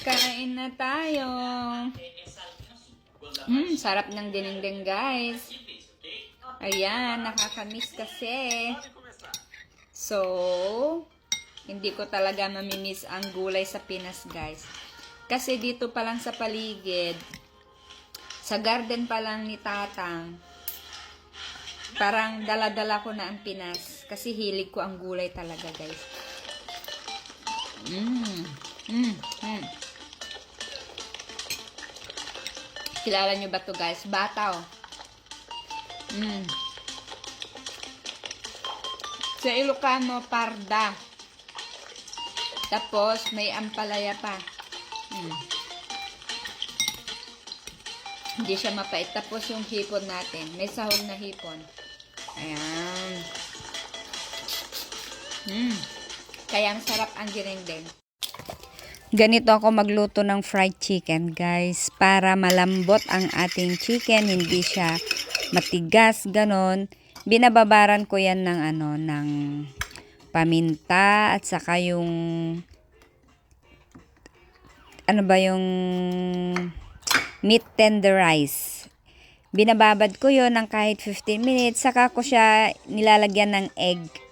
kain na tayo. Mm, sarap ng dinengdeng guys. Ayan, nakakamiss kasi. So, hindi ko talaga mamimiss ang gulay sa Pinas guys. Kasi dito pa lang sa paligid, sa garden pa lang ni Tatang, parang dala-dala ko na ang Pinas. Kasi hilig ko ang gulay talaga guys. Mmm. Mm, mm. Kilala nyo ba to guys? Bataw. Mm. Sa Ilocano, parda. Tapos, may ampalaya pa. Mm. Hindi siya mapait. Tapos, yung hipon natin. May sahog na hipon. Ayan. Mm. Kaya ang sarap ang ginengdeng. Ganito ako magluto ng fried chicken, guys. Para malambot ang ating chicken, hindi siya matigas, ganon. Binababaran ko yan ng ano, ng paminta at saka yung ano ba yung meat tenderize. Binababad ko yon ng kahit 15 minutes, saka ko siya nilalagyan ng egg.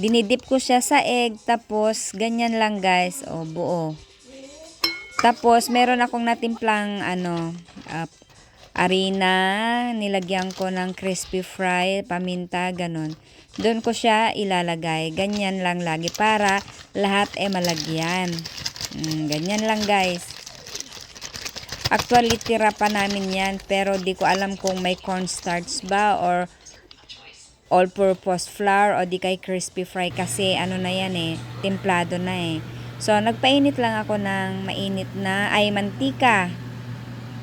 Dinidip ko siya sa egg, tapos ganyan lang guys, o buo. Tapos meron akong natimplang ano, uh, arena, nilagyan ko ng crispy fry, paminta, ganun. Doon ko siya ilalagay. Ganyan lang lagi para lahat ay malagyan. Mm, ganyan lang guys. Actually, tira pa namin yan, pero di ko alam kung may cornstarch ba or all-purpose flour o di kay crispy fry kasi ano na yan eh, templado na eh. So, nagpainit lang ako ng mainit na, ay mantika.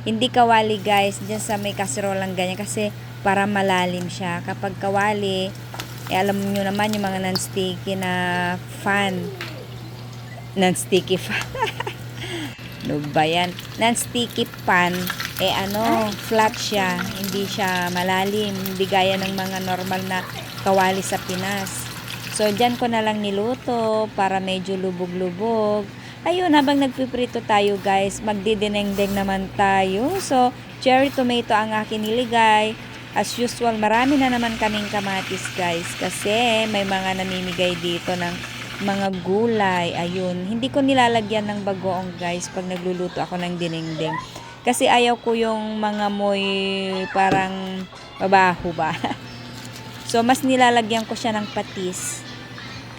Hindi kawali guys, dyan sa may casserole lang ganyan kasi para malalim siya. Kapag kawali, eh alam nyo naman yung mga non-sticky na fan. Non-sticky fan. ano ba yan? Non-sticky pan, eh ano, flat siya. Hindi siya malalim. Hindi gaya ng mga normal na kawali sa Pinas. So, dyan ko na lang niluto para medyo lubog-lubog. Ayun, habang nagpiprito tayo guys, magdidinengdeng naman tayo. So, cherry tomato ang akin niligay. As usual, marami na naman kaming kamatis guys. Kasi may mga namimigay dito ng mga gulay. Ayun, hindi ko nilalagyan ng bagoong guys pag nagluluto ako ng dinengdeng. Kasi ayaw ko yung mga moy parang mabaho ba. so, mas nilalagyan ko siya ng patis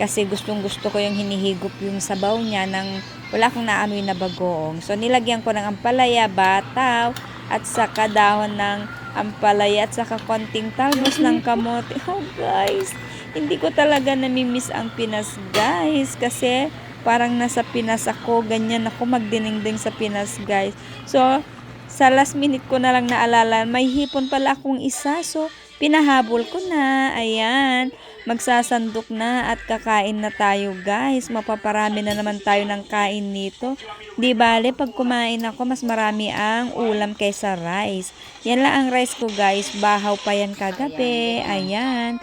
kasi gustong gusto ko yung hinihigop yung sabaw niya ng wala akong naamoy na bagoong. So nilagyan ko ng ampalaya, bataw, at saka dahon ng ampalaya at saka konting talbos ng kamote. Oh guys, hindi ko talaga namimiss ang Pinas guys kasi parang nasa Pinas ako, ganyan ako magdinengdeng sa Pinas guys. So sa last minute ko na lang naalala, may hipon pala akong isa. So, pinahabol ko na. Ayan. Magsasandok na at kakain na tayo guys. Mapaparami na naman tayo ng kain nito. Di bale, pag kumain ako, mas marami ang ulam kaysa rice. Yan lang ang rice ko guys. Bahaw pa yan kagabi. Ayan.